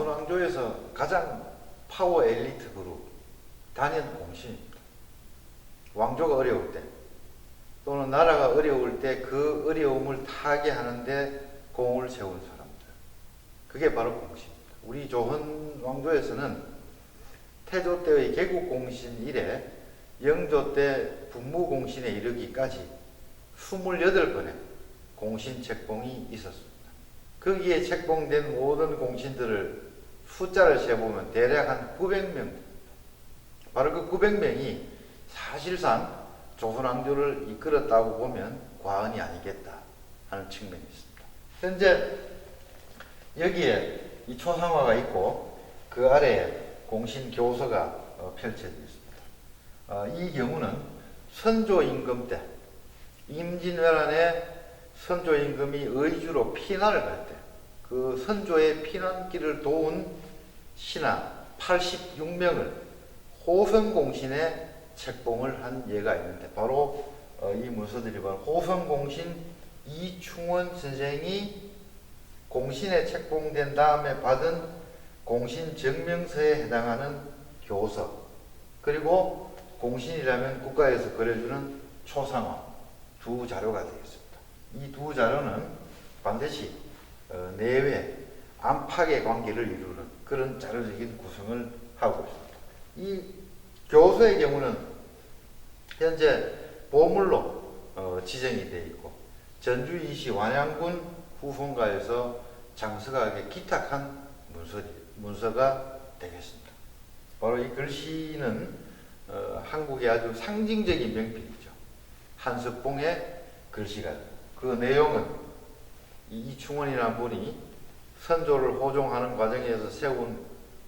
조선왕조에서 가장 파워 엘리트 그룹 단연 공신입니다. 왕조가 어려울 때 또는 나라가 어려울 때 그 어려움을 타게 하는데 공을 세운 사람들. 그게 바로 공신입니다. 우리 조선 왕조에서는 태조 때의 개국 공신 이래 영조 때 분무 공신에 이르기까지 28번의 공신 책봉이 있었습니다. 거기에 책봉된 모든 공신들을 숫자를 세보면 대략 한 900명. 바로 그 900명이 사실상 조선왕조를 이끌었다고 보면 과언이 아니겠다 하는 측면이 있습니다. 현재 여기에 이 초상화가 있고 그 아래에 공신 교서가 어, 펼쳐져 있습니다. 어, 이 경우는 선조 임금 때 임진왜란에 선조 임금이 의주로 피난을 갈 때 그 선조의 피난길을 도운 신하 86명을 호성공신에 책봉을 한 예가 있는데 바로 어, 이 문서들이 바로 호성공신 이충원 선생이 공신에 책봉된 다음에 받은 공신 증명서에 해당하는 교서 그리고 공신이라면 국가에서 그려주는 초상화 두 자료가 되겠습니다. 이 두 자료는 반드시 어, 내외 안팎의 관계를 이루는 그런 자료적인 구성을 하고 있습니다. 이 교서의 경우는 현재 보물로 어, 지정이 되어 있고 전주이시 완양군 후fon가에서 장서가에게 기탁한 문서, 문서가 되겠습니다. 바로 이 글씨는 어, 한국의 아주 상징적인 명필이죠. 한석봉의 글씨가 그 내용은 이 이충원이라는 분이 선조를 호종하는 과정에서 세운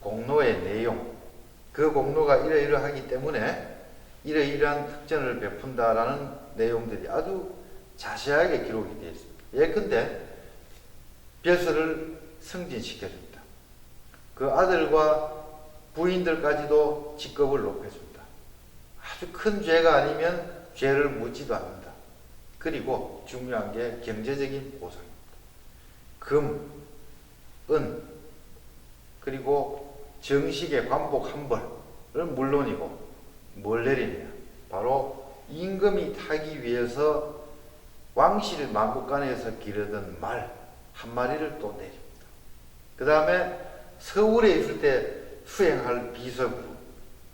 공로의 내용 그 공로가 이러이러하기 때문에 이러이러한 특전을 베푼다라는 내용들이 아주 자세하게 기록이 되어 있습니다. 예컨대 벼슬을 승진시켜줍니다. 그 아들과 부인들까지도 직급을 높여줍니다. 아주 큰 죄가 아니면 죄를 묻지도 않는다. 그리고 중요한 게 경제적인 보상입니다. 금, 은, 그리고 정식의 관복 한 벌은 물론이고 뭘 내리냐. 바로 임금이 타기 위해서 왕실 만국간에서 기르던 말 한 마리를 또 내립니다. 그 다음에 서울에 있을 때 수행할 비서그룹,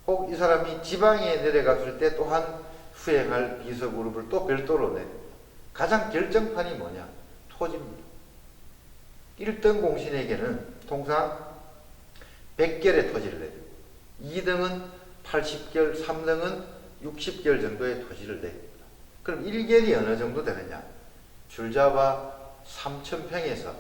혹 이 사람이 지방에 내려갔을 때 또한 수행할 비서그룹을 또 별도로 내립니다. 가장 결정판이 뭐냐? 토지입니다. 1등 공신에게는 통상 100결의 토지를 내립니다. 2등은 80결, 3등은 60결 정도의 토지를 내립니다. 그럼 1결이 어느 정도 되느냐? 줄잡아 3,000평에서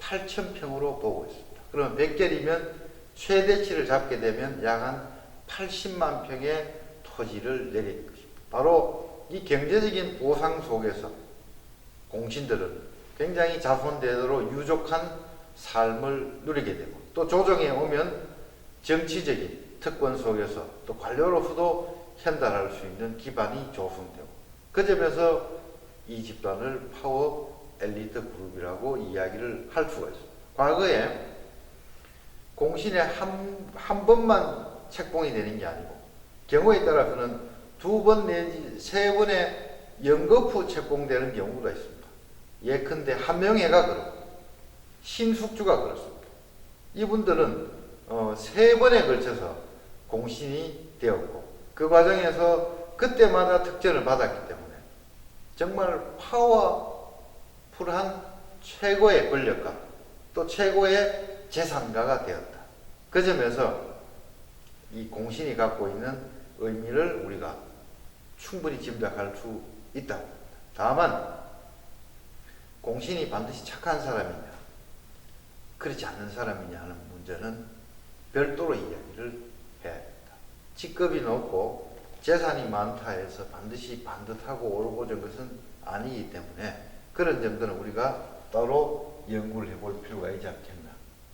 8,000평으로 보고 있습니다. 그러면 100결이면 최대치를 잡게 되면 약 한 80만 평의 토지를 내릴 것입니다. 바로 이 경제적인 보상 속에서 공신들은 굉장히 자손대대로 유족한 삶을 누리게 되고 또 조정에 오면 정치적인 특권 속에서 또 관료로서도 현달할 수 있는 기반이 조성되고 그 점에서 이 집단을 파워 엘리트 그룹이라고 이야기를 할 수가 있습니다. 과거에 공신에 한, 한 번만 책봉이 되는 게 아니고 경우에 따라서는 두 번 내지 세 번의 연거푸 책봉되는 경우가 있습니다. 예컨대 한명회가 그렇고 신숙주가 그렇습니다. 이분들은 어, 세 번에 걸쳐서 공신이 되었고 그 과정에서 그때마다 특전을 받았기 때문에 정말 파워풀한 최고의 권력가 또 최고의 재산가가 되었다. 그 점에서 이 공신이 갖고 있는 의미를 우리가 충분히 짐작할 수 있다. 다만 공신이 반드시 착한 사람이냐, 그렇지 않는 사람이냐 하는 문제는 별도로 이야기를 해야 됩니다. 직급이 높고 재산이 많다 해서 반드시 반듯하고 옳고 저 것은 아니기 때문에 그런 점들은 우리가 따로 연구를 해볼 필요가 있지 않겠나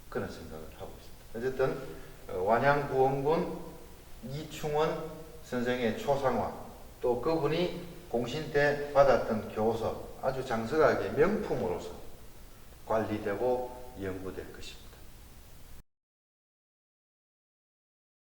그런 생각을 하고 있습니다. 어쨌든 어, 완양구원군 이충원 선생의 초상화 또 그분이 공신 때 받았던 교서 아주 장서하게 명품으로서 관리되고 연구될 것입니다.